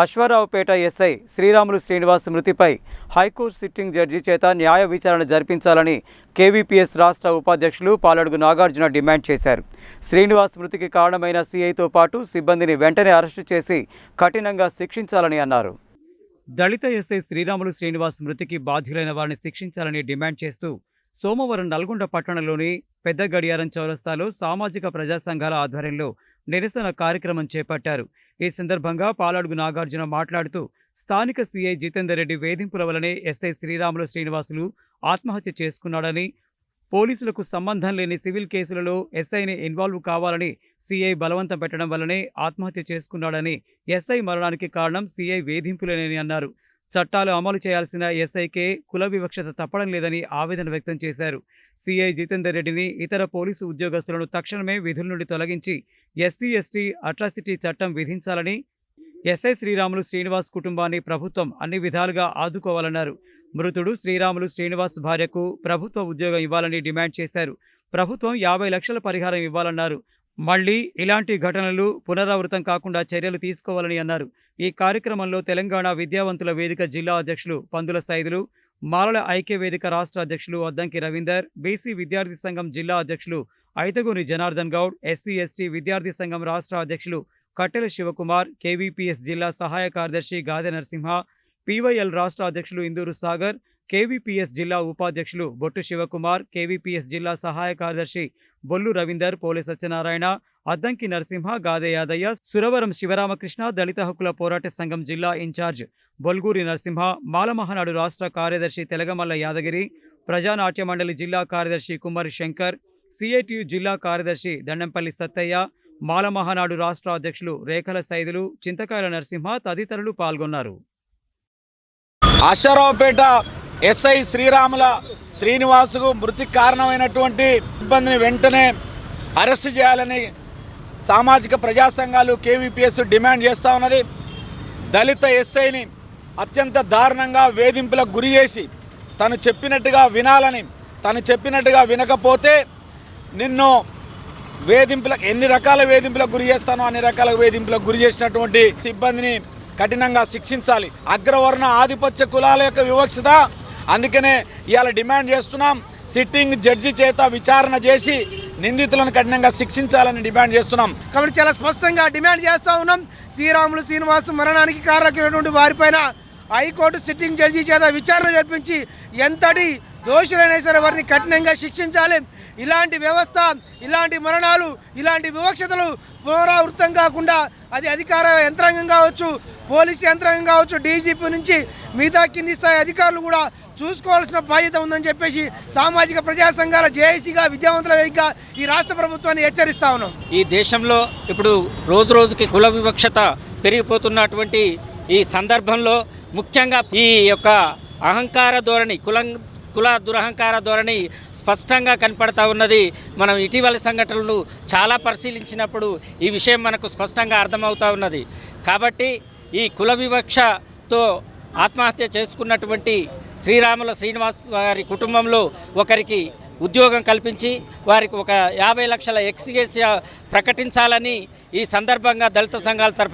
Aswaraopeta SI Sriramulu Srinivas మృతిపై high court sitting judge చేత న్యాయ విచారణ జరిపించాలని కేవీపీఎస్ రాష్ట్ర ఉపాధ్యక్షులు పాలడుగు నాగార్జున డిమాండ్ చేశారు. శ్రీనివాస్ మృతికి కారణమైన సీఐతో పాటు సిబ్బందిని వెంటనే అరెస్టు చేసి కఠినంగా శిక్షించాలని అన్నారు. దళిత ఎస్ఐ శ్రీరాములు శ్రీనివాస్ మృతికి బాధ్యులైన వారిని శిక్షించాలని డిమాండ్ చేస్తూ సోమవారం నల్గొండ పట్టణంలోని పెద్ద గడియారం చౌరస్తాలో సామాజిక ప్రజా సంఘాల ఆధ్వర్యంలో నిరసన కార్యక్రమం చేపట్టారు. ఈ సందర్భంగా పాలాడుగు నాగార్జున మాట్లాడుతూ స్థానిక సీఐ జితేందర్ రెడ్డి వేధింపుల వలనే ఎస్ఐ శ్రీరాములు శ్రీనివాసులు ఆత్మహత్య చేసుకున్నాడని పోలీసులకు సంబంధం లేని సివిల్ కేసులలో ఎస్ఐని ఇన్వాల్వ్ కావాలని సీఐ బలవంతం పెట్టడం వల్లనే ఆత్మహత్య చేసుకున్నాడని ఎస్ఐ మరణానికి కారణం సీఐ వేధింపులేనని అన్నారు. చట్టాలు అమలు చేయాల్సిన ఎస్ఐకే కుల వివక్షత తప్పడం లేదని ఆవేదన వ్యక్తం చేశారు. సిఐ జితేందర్ రెడ్డిని ఇతర పోలీసు ఉద్యోగస్తులను తక్షణమే విధుల నుండి తొలగించి ఎస్సీ ఎస్టీ అట్రాసిటీ చట్టం విధించాలని ఎస్ఐ శ్రీరాములు శ్రీనివాస్ కుటుంబాన్ని ప్రభుత్వం అన్ని విధాలుగా ఆదుకోవాలన్నారు. మృతుడు శ్రీరాములు శ్రీనివాస్ భార్యకు ప్రభుత్వ ఉద్యోగం ఇవ్వాలని డిమాండ్ చేశారు. ప్రభుత్వం యాభై లక్షల పరిహారం ఇవ్వాలన్నారు. మళ్ళీ ఇలాంటి ఘటనలు పునరావృతం కాకుండా చర్యలు తీసుకోవాలని అన్నారు. ఈ కార్యక్రమంలో తెలంగాణ విద్యావంతుల వేదిక జిల్లా అధ్యక్షులు పందుల సైదులు మాలల ఐక్య వేదిక రాష్ట్ర అధ్యక్షులు అద్దంకి రవీందర్ బీసీ విద్యార్థి సంఘం జిల్లా అధ్యక్షులు ఐతగూని జనార్దన్ గౌడ్ ఎస్సీ ఎస్టీ విద్యార్థి సంఘం రాష్ట్ర అధ్యక్షులు కట్టెల శివకుమార్ కేవీపీఎస్ జిల్లా సహాయ కార్యదర్శి గాదె నరసింహ పీవైఎల్ రాష్ట్ర అధ్యక్షులు ఇందూరు సాగర్ కేవీపీఎస్ జిల్లా ఉపాధ్యక్షులు బొట్టు శివకుమార్ కేవీపీఎస్ జిల్లా సహాయ కార్యదర్శి బొల్లు రవీందర్ పోలే సత్యనారాయణ అద్దంకి నరసింహ గాదే యాదయ్య సురవరం శివరామకృష్ణ దళిత హక్కుల పోరాట సంఘం జిల్లా ఇన్ఛార్జ్ బొల్గూరి నరసింహ మాలమహనాడు రాష్ట్ర కార్యదర్శి తెలగమల్ల యాదగిరి ప్రజానాట్య మండలి జిల్లా కార్యదర్శి కుమారి శంకర్ సిఐటియు జిల్లా కార్యదర్శి దండంపల్లి సత్తయ్య మాలమహనాడు రాష్ట్ర అధ్యక్షులు రేఖల సైదులు చింతకాయల నరసింహ తదితరులు పాల్గొన్నారు. అశ్వరావుపేట ఎస్ఐ శ్రీరాముల శ్రీనివాసుకు మృతికి కారణమైనటువంటి ఇబ్బందిని వెంటనే అరెస్ట్ చేయాలని సామాజిక ప్రజా సంఘాలు కేవీపీఎస్ డిమాండ్ చేస్తూ ఉన్నది. దళిత ఎస్ఐని అత్యంత దారుణంగా వేధింపులకు గురి చేసి తను చెప్పినట్టుగా వినాలని తను చెప్పినట్టుగా వినకపోతే నిన్ను వేధింపులకు ఎన్ని రకాల వేధింపులకు గురి చేస్తానో అన్ని రకాల వేధింపులకు గురి చేసినటువంటి సిబ్బందిని కఠినంగా శిక్షించాలి. అగ్రవర్ణ ఆధిపత్య కులాల యొక్క వివక్షత అందుకనే ఇవాళ డిమాండ్ చేస్తున్నాం సిట్టింగ్ జడ్జి చేత విచారణ చేసి నిందితులను కఠినంగా శిక్షించాలని డిమాండ్ చేస్తున్నాం. కాబట్టి చాలా స్పష్టంగా డిమాండ్ చేస్తూ ఉన్నాం. శ్రీరాములు శ్రీనివాస్ మరణానికి కారకులైనటువంటి వారిపైన హైకోర్టు సిట్టింగ్ జడ్జి చేత విచారణ జరిపించి ఎంతటి దోషులైనా సరే వారిని కఠినంగా శిక్షించాలి. ఇలాంటి వ్యవస్థ ఇలాంటి మరణాలు ఇలాంటి వివక్షతలు పునరావృతం కాకుండా అది అధికార యంత్రాంగం కావచ్చు పోలీస్ యంత్రాంగం కావచ్చు డీజీపీ నుంచి మిగతా కింది స్థాయి అధికారులు కూడా చూసుకోవాల్సిన బాధ్యత ఉందని చెప్పేసి సామాజిక ప్రజా సంఘాల జేఏసీగా విద్యావంతుల వేదికగా ఈ రాష్ట్ర ప్రభుత్వాన్ని హెచ్చరిస్తా ఉన్నాం. ఈ దేశంలో ఇప్పుడు రోజు రోజుకి కుల వివక్షత పెరిగిపోతున్నటువంటి ఈ సందర్భంలో ముఖ్యంగా ఈ యొక్క అహంకార ధోరణి కులం కుల దురహంకార ధోరణి స్పష్టంగా కనపడతా ఉన్నది. మనం ఇటీవల సంఘటనలు చాలా పరిశీలించినప్పుడు ఈ విషయం మనకు స్పష్టంగా అర్థమవుతా ఉన్నది. కాబట్టి ఈ కుల వివక్షతో ఆత్మహత్య చేసుకున్నటువంటి శ్రీరాముల శ్రీనివాస్ వారి కుటుంబంలో ఒకరికి ఉద్యోగం కల్పించి వారికి ఒక యాభై లక్షల ఎక్స్గేస్ ప్రకటించాలని ఈ సందర్భంగా దళిత సంఘాల తరఫున